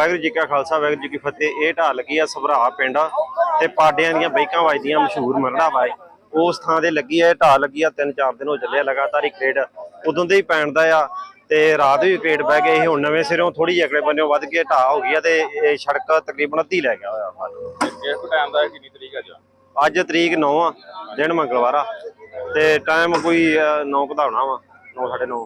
ਵਾਹਿਗੁਰੂ ਜੀ ਕਾ ਖਾਲਸਾ ਵਾਹਿਗੁਰੂ ਜੀ ਕੀ ਫਤਿਹ। ਇਹ ਢਾਲ ਲੱਗੀ ਆ ਸਭਰਾ ਪਿੰਡ ਤੇ ਪਾਡਿਆਂ ਦੀਆਂ ਬਾਈਕਾਂ ਵੱਜਦੀਆਂ ਮਸ਼ਹੂਰ ਮਰੜਾ ਵਾਏ ਉਸ ਥਾਂ ਤੇ ਲੱਗੀ ਆ ਢਾਲ ਲੱਗੀ ਆ ਤਿੰਨ ਚਾਰ ਦਿਨ ਹੋ ਚੱਲੇ ਆ ਲਗਾਤਾਰ ਹੀ ਕ੍ਰੇਡ ਉਦੋਂ ਦੇ ਹੀ ਪੈਣ ਦਾ ਆ ਤੇ ਰਾਤ ਵੀ ਕ੍ਰੇਡ ਬਹਿ ਗਏ ਇਹ ਹੁਣ ਨਵੇਂ ਸਿਰੋਂ ਥੋੜੀ ਜਿਹੀ ਅਗਲੇ ਬੰਨਿਓ ਵੱਧ ਕੇ ਢਾਹ ਹੋ ਗਈ ਆ ਤੇ ਇਹ ਸੜਕ ਤਕਰੀਬਨ ਅੱਧੀ ਲੈ ਗਿਆ ਹੋਇਆ ਇਸ ਟਾਈਮ ਦਾ ਕਿੰਨੀ ਤਰੀਕ ਅੱਜ? ਅੱਜ ਤਰੀਕ 9 ਆ ਦਿਨ ਮੰਗਲਵਾਰ ਆ। ਤੇ ਟਾਈਮ ਕੋਈ 9 ਵਧਾਉਣਾ ਵਾ 9 9:30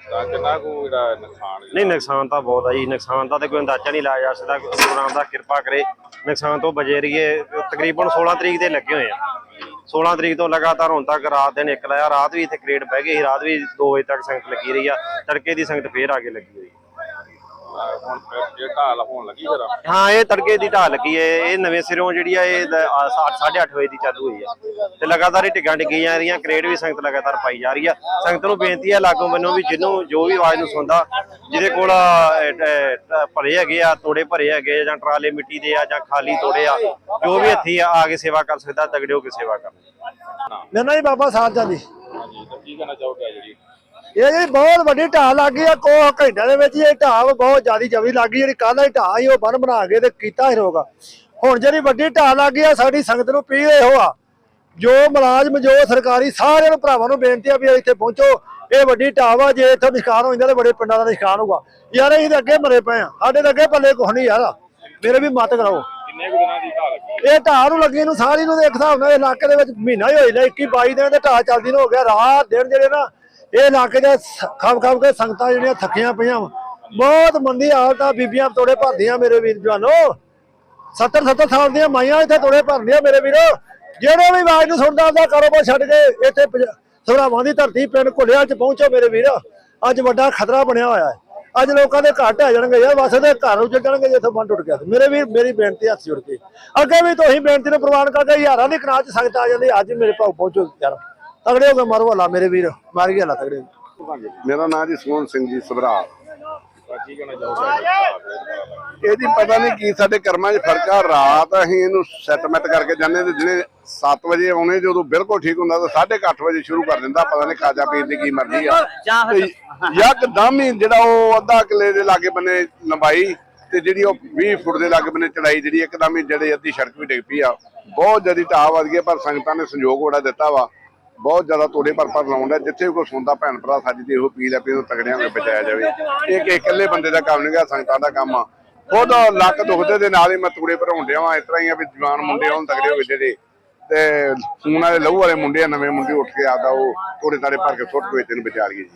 ਤਾਂ ਕਿੰਨਾ ਕੁ ਜਿਹੜਾ ਨੁਕਸਾਨ ਨਹੀਂ, ਨੁਕਸਾਨ ਤਾਂ ਬਹੁਤ ਆ ਜੀ। ਨੁਕਸਾਨ ਦਾ ਤੇ ਕੋਈ ਅੰਦਾਜ਼ਾ ਨਹੀਂ ਲਾਇਆ ਜਾ ਸਕਦਾ। ਗੁਰੂ ਦਾ ਕਿਰਪਾ ਕਰੇ। ਨੁਕਸਾਨ ਤੋਂ ਬਚੇ ਰਹੀਏ। ਤਕਰੀਬਨ 16 ਤਰੀਕ ਦੇ ਲੱਗੇ ਹੋਏ ਆ। 16 ਤਰੀਕ ਤੋਂ ਲਗਾਤਾਰ ਹੁਣ ਤੱਕ ਰਾਤ ਦਿਨ ਇੱਕ ਲਾਇਆ ਰਾਤ ਵੀ ਇੱਥੇ ਕਰੇਟ ਬਹਿ ਗਈ ਸੀ। ਰਾਤ ਵੀ 2 ਵਜੇ ਤੱਕ ਸੰਗਤ ਲੱਗੀ ਰਹੀ ਆ। ਤੜਕੇ ਦੀ ਸੰਗਤ ਫੇਰ ਆ ਕੇ ਲੱਗੀ ਹੋਈ। ਹੁਣ ਫਿਰ ਇਹ ਢਾਲ ਹੋਣ ਲੱਗੀ ਫਿਰ ਹਾਂ ਇਹ ਤੜਕੇ ਦੀ ਢਾਹ ਲੱਗੀ ਏ। ਇਹ ਨਵੇਂ ਸਿਰੋਂ ਜਿਹੜੀ ਆ ਇਹ 8:30 ਵਜੇ ਦੀ ਚਾਲੂ ਹੋਈ ਆ। ਤੇ ਲਗਾਤਾਰ ਹੀ ਟਿੱਗਾਂ ਡਿੱਗੀਆਂ ਜਾ ਰਹੀਆਂ ਕ੍ਰੇਡ ਵੀ ਸੰਗਤ ਲਗਾਤਾਰ ਪਾਈ ਜਾ ਰਹੀ ਆ। ਸੰਗਤ ਨੂੰ ਬੇਨਤੀ ਆ ਲਾਗੋਂ ਮੈਨੂੰ ਵੀ ਜਿਹਨੂੰ ਜੋ ਵੀ ਆਵਾਜ਼ ਨੂੰ ਸੁਣਦਾ ਜਿਹਦੇ ਕੋਲ ਭਰੇ ਹੈਗੇ ਆ ਤੋੜੇ ਭਰੇ ਹੈਗੇ ਆ, ਜਾਂ ਟਰਾਲੇ ਮਿੱਟੀ ਦੇ ਆ ਜਾਂ ਖਾਲੀ ਤੋੜੇ ਆ ਜੋ ਵੀ ਹੱਥੀ ਆ ਆ ਕੇ ਸੇਵਾ ਕਰ ਸਕਦਾ ਤਗੜੇ ਹੋ ਕੇ ਸੇਵਾ ਕਰ ਮੇਰਾ ਨਾਂ ਜੀ ਬਾਬਾ ਸਾਹਿਬ ਜੀ ਕੀ ਕਹਿਣਾ ਚਾਹੋਗੇ ਇਹ ਜੀ ਬਹੁਤ ਵੱਡੀ ਢਾਹ ਲੱਗ ਗਈ ਆ ਕੋ ਘੰਟਿਆਂ ਦੇ ਵਿੱਚ ਹੀ ਇਹ ਢਾਹ ਬਹੁਤ ਜ਼ਿਆਦੀ ਜਵੀ ਲੱਗ ਗਈ ਜਿਹੜੀ ਕੱਲ ਦੀ ਢਾਹ ਸੀ ਉਹ ਬਨ ਬਣਾ ਕੇ ਤੇ ਕੀਤਾ ਹੀ ਰੋਗਾ ਹੁਣ ਜਿਹੜੀ ਵੱਡੀ ਢਾਹ ਲੱਗ ਗਈ ਆ ਸਾਡੀ ਸੰਗਤ ਨੂੰ ਪੀ ਇਹੋ ਆ ਜੋ ਮੁਲਾਜ਼ਮ ਜੋ ਸਰਕਾਰੀ ਸਾਰਿਆਂ ਨੂੰ ਭਰਾਵਾਂ ਨੂੰ ਬੇਨਤੀ ਆ ਵੀ ਇੱਥੇ ਪਹੁੰਚੋ। ਇਹ ਵੱਡੀ ਢਾਹ ਵਾ ਜੇ ਇੱਥੋਂ ਨਿਸ਼ਕਾਨ ਹੋ ਜਾਂਦਾ ਤੇ ਬੜੇ ਪਿੰਡਾਂ ਦਾ ਨਿਸ਼ਕਾਨ ਹੋਊਗਾ। ਯਾਰ ਅਸੀਂ ਤੇ ਅੱਗੇ ਮਰੇ ਪਏ ਆ ਸਾਡੇ ਤੇ ਅੱਗੇ ਪੱਲੇ ਕੁਛ ਨਹੀਂ ਯਾਰ। ਮੇਰੇ ਵੀ ਮਤ ਕਰਾਓ। ਕਿੰਨੇ ਕੁ ਦਿਨਾਂ ਦੀ ਢਾਲ ਲੱਗੀ? ਇਹ ਢਾਹ ਨੂੰ ਲੱਗੀ ਨੂੰ ਸਾਰੀ ਨੂੰ ਦੇਖ ਹਿਸਾਬ ਨਾਲ ਇਲਾਕੇ ਦੇ ਵਿੱਚ ਮਹੀਨਾ ਹੀ ਹੋਈ ਲੈ 21 22 ਦਿਨ ਤੇ ਢਾਹ ਚੱਲਦੀ ਨੂੰ ਹੋ ਗਿਆ ਰਾਤ ਦਿਨ ਜਿਹੜੇ ਨਾ ਇਹ ਇਲਾਕੇ ਦੇ ਖਾਮ ਖਾਮ ਕੇ ਸੰਗਤਾਂ ਜਿਹੜੀਆਂ ਥੱਕੀਆਂ ਪਈਆਂ ਵਾਂ। ਬਹੁਤ ਮੰਦੀ ਹਾਲਤ ਆ, ਬੀਬੀਆਂ ਤੋੜੇ ਭਰਦੀਆਂ ਮੇਰੇ ਵੀਰ ਜਵਾਨੋ। 70 70 ਸਾਲ ਦੀਆਂ ਮਾਈਆਂ ਇੱਥੇ ਤੋੜੇ ਭਰਦੀਆਂ ਮੇਰੇ ਵੀਰੋ। ਜਿਹੜੇ ਵੀ ਆਵਾਜ਼ ਨੂੰ ਸੁਣਦਾ, ਆਪਦਾ ਕਾਰੋਬਾਰ ਛੱਡ ਕੇ ਇੱਥੇ ਸਭਰਾਵਾਂ ਦੀ ਧਰਤੀ ਪਿੰਡ ਘੁਲਿਆ ਚ ਪਹੁੰਚੋ ਮੇਰੇ ਵੀਰ। ਅੱਜ ਵੱਡਾ ਖਤਰਾ ਬਣਿਆ ਹੋਇਆ ਹੈ। ਅੱਜ ਲੋਕਾਂ ਦੇ ਘਰ ਢਹਿ ਜਾਣਗੇ ਯਾਰ ਵਸਦੇ ਘਰ ਉੱਜ ਜਾਣਗੇ ਜੇ ਇੱਥੇ ਬੰਨ ਟੁੱਟ ਗਿਆ ਮੇਰੇ ਵੀਰ, ਮੇਰੀ ਬੇਨਤੀ ਹੱਥ ਜੋੜ ਕੇ। ਅੱਗੇ ਵੀ ਤੁਸੀਂ ਬੇਨਤੀ ਨੂੰ ਪ੍ਰਵਾਨ ਕਰਕੇ ਹਜ਼ਾਰਾਂ ਦੀ ਕਨਾਲ ਚ ਸੰਗਤ ਆ ਜਾਂਦੀ ਅੱਜ ਮੇਰੇ ਭਾਉ ਪਹੁੰਚੋ ਯਾਰ। ਤਗੜੇ ਹੋ ਕੇ ਮਾਰੋ ਹਲਾ ਮੇਰੇ ਵੀਰ। ਮਾਰ ਗਿਆ ਹਲਾ ਤਗੜੇ। ਮੇਰਾ ਨਾਮ ਜੀ ਸੋਹਣ ਸਿੰਘ ਜੀ ਸਭਰਾ? ਇਹਦੀ ਪਤਾ ਨਹੀਂ ਕੀ ਸਾਡੇ ਕਰਮਾਂ 'ਚ ਫ਼ਰਕ ਆ। ਰਾਤ ਅਸੀਂ ਇਹਨੂੰ ਸੈਟਮੈਂਟ ਕਰਕੇ ਜਾਂਦੇ ਤੇ ਜਿਹੜੇ 7 ਵਜੇ ਆਉਣੇ ਜਦੋਂ ਬਿਲਕੁਲ ਠੀਕ ਹੁੰਦਾ ਤਾਂ 8:30 ਵਜੇ ਸ਼ੁਰੂ ਕਰ ਦਿੰਦਾ। ਪਤਾ ਨਹੀਂ ਖਾਜਾ ਪੀਣ ਦੀ ਕੀ ਮਰਜ਼ੀ ਆ। ਯਕਦਮ ਹੀ ਜਿਹੜਾ ਉਹ ਅੱਧਾ ਕਿਲੇ ਦੇ ਲਾਗੇ ਬੰਨੇ ਲੰਬਾਈ ਤੇ ਜਿਹੜੀ ਉਹ 20 ਫੁੱਟ ਦੇ ਲਾਗੇ ਬੰਨੇ ਚੜਾਈ ਜਿਹੜੀ ਇੱਕਦਮ ਹੀ ਜਿਹੜੇ ਅੱਧੀ ਸੜਕ ਵੀ ਡਿੱਗ ਪਈ ਆ। ਬਹੁਤ ਜ਼ਿਆਦਾ ਢਾਹ ਵੱਧ ਗਈ ਪਰ ਸੰਗਤਾਂ ਨੇ ਸੰਯੋਗ ਬੜਾ ਦਿੱਤਾ ਵਾ। ਬਹੁਤ ਜ਼ਿਆਦਾ ਤੋੜੇ ਪਰ ਪਰ ਲਾਉਂਦਾ, ਜਿੱਥੇ ਵੀ ਕੋਈ ਸੁਣਦਾ ਭੈਣ ਭਰਾ ਸਾਡੀ ਤੇ ਇਹੋ ਅਪੀਲ ਆ ਵੀ ਇਹਨੂੰ ਤਗੜਿਆਂ ਹੋ ਬਚਾਇਆ ਜਾਵੇ। ਇਹ ਕਿ ਇਕੱਲੇ ਬੰਦੇ ਦਾ ਕੰਮ ਨਹੀਂਗਾ ਸੰਗਤਾਂ ਦਾ ਕੰਮ ਆ। ਖੁਦ ਲੱਕ ਦੁਖਦੇ ਦੇ ਨਾਲ ਹੀ ਮੈਂ ਤੂੜੇ ਭਰਾਉਣ ਡਿਆ ਵਾਂ, ਇਸ ਤਰ੍ਹਾਂ ਹੀ ਆ ਵੀ ਜਵਾਨ ਮੁੰਡੇ ਹੋਣ ਤਗੜੇ ਹੋ ਜਿਹੜੇ। ਤੇ ਸੂਨ ਵਾਲੇ ਲਹੂ ਵਾਲੇ ਮੁੰਡੇ ਆ, ਨਵੇਂ ਮੁੰਡੇ ਉੱਠ ਕੇ ਆਦਾ ਉਹ ਤੋੜੇ ਤਾੜੇ ਭਰ ਕੇ ਸੁੱਟ ਕੇ ਤੈਨੂੰ ਬਚਾ ਲਈਏ ਜੀ।